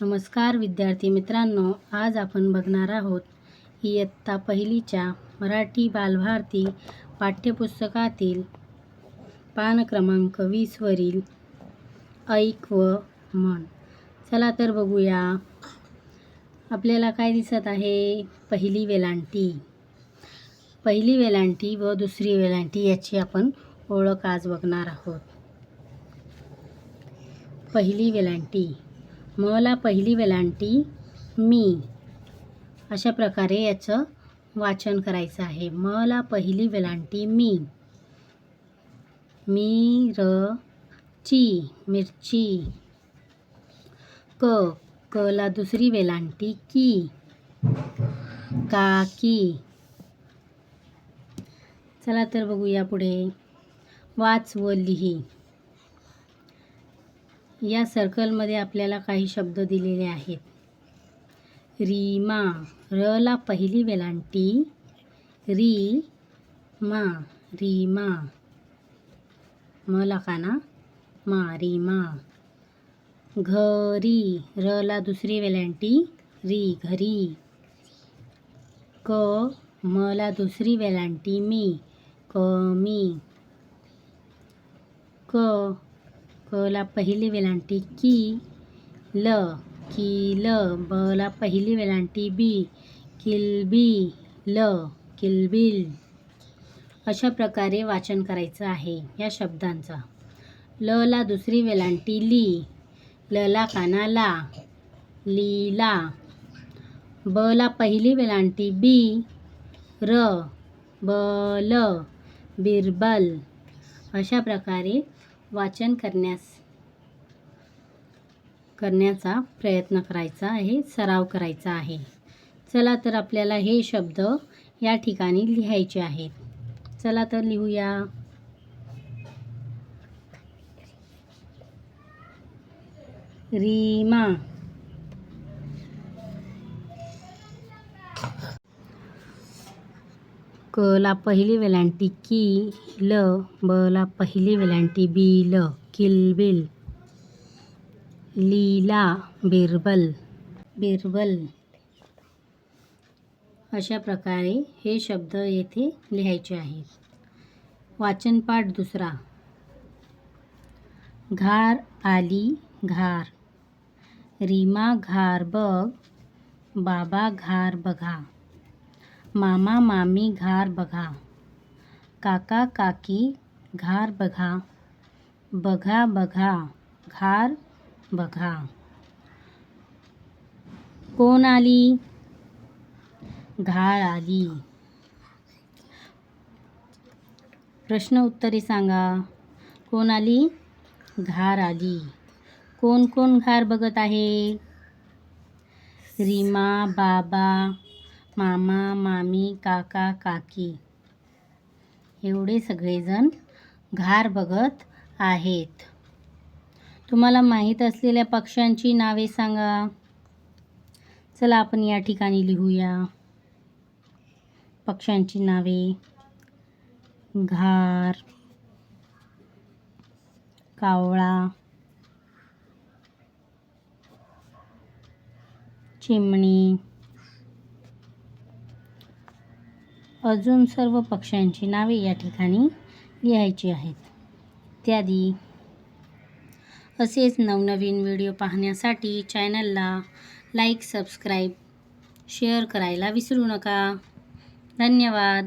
नमस्कार विद्यार्थी मित्रांनो आज आपण बघणार आहोत इयत्ता पहिलीच्या मराठी बालभारती पाठ्यपुस्तकातील पान क्रमांक वीसवरील ऐक व म्हण चला तर बघूया. आपल्याला काय दिसत आहे? पहिली वेलांटी. पहिली वेलांटी व दुसरी वेलांटी याची आपण ओळख आज बघणार आहोत. पहिली वेलांटी. मला पहिली वेलांटी मी. अशा प्रकारे याचं वाचन करायचं आहे. मला पहिली वेलांटी मी. मी र ची मिरची. क कला दुसरी वेलांटी की. काकी. चला तर बघूया पुढे. वाच व लिही. या सर्कलमध्ये आपल्याला काही शब्द दिलेले आहेत. रीमा रला पहिली वेलांटी. री मा रीमा. मला काना मा रीमा. घरी रला दुसरी वेलांटी. री घरी. क मला दुसरी वेलांटी मी. कमी क कला पहिली वेलांटी की ल की ल ब बला पहिली वेलांटी बी किलबी ल किलबिल. अशा प्रकारे वाचन करायचं आहे या शब्दांचा. ल ला दुसरी वेलांटी ली. लला काना ला लीला. ब ला पहिली वेलांटी बी. र बल बिरबल. अशा प्रकारे वाचन करण्यास करण्याचा प्रयत्न करायचा आहे सराव करायचा आहे. चला तर आपल्याला हे शब्द या ठिकाणी लिहायचे आहेत. चला तर लिहूया. रीमा क ला पहिली वेलांटी की ल ब ला पहिली वेलांटी बी ल किलबिल लीला बिरबल बिरबल. अशा प्रकारे हे शब्द येथे लिहायचे आहेत. वाचनपाठ दुसरा. घार आली घार. रीमा घार बघ बाबा घार बघा. मामा मामी घार बघा, काका काकी घार बघा बघा बघा घार बघा. कोण आली? घाळ आली. प्रश्न उत्तरे सांगा. कोण आली? घार आली. कोण कोण घार बघत आहे? रीमा, बाबा मामा मामी काका काकी. एवढे सगळेजण घार बघत आहेत. तुम्हाला माहीत असलेल्या पक्ष्यांची नावे सांगा. चला आपण या ठिकाणी लिहूया. पक्ष्यांची नावे. घार. कावळा. चिमणी. अजून सर्व पक्ष्यांची नावे या ठिकाणी लिहायची आहेत. इत्यादी. असेच नवनवीन व्हिडिओ पाहण्यासाठी चॅनलला लाईक सबस्क्राईब शेअर करायला विसरू नका. धन्यवाद.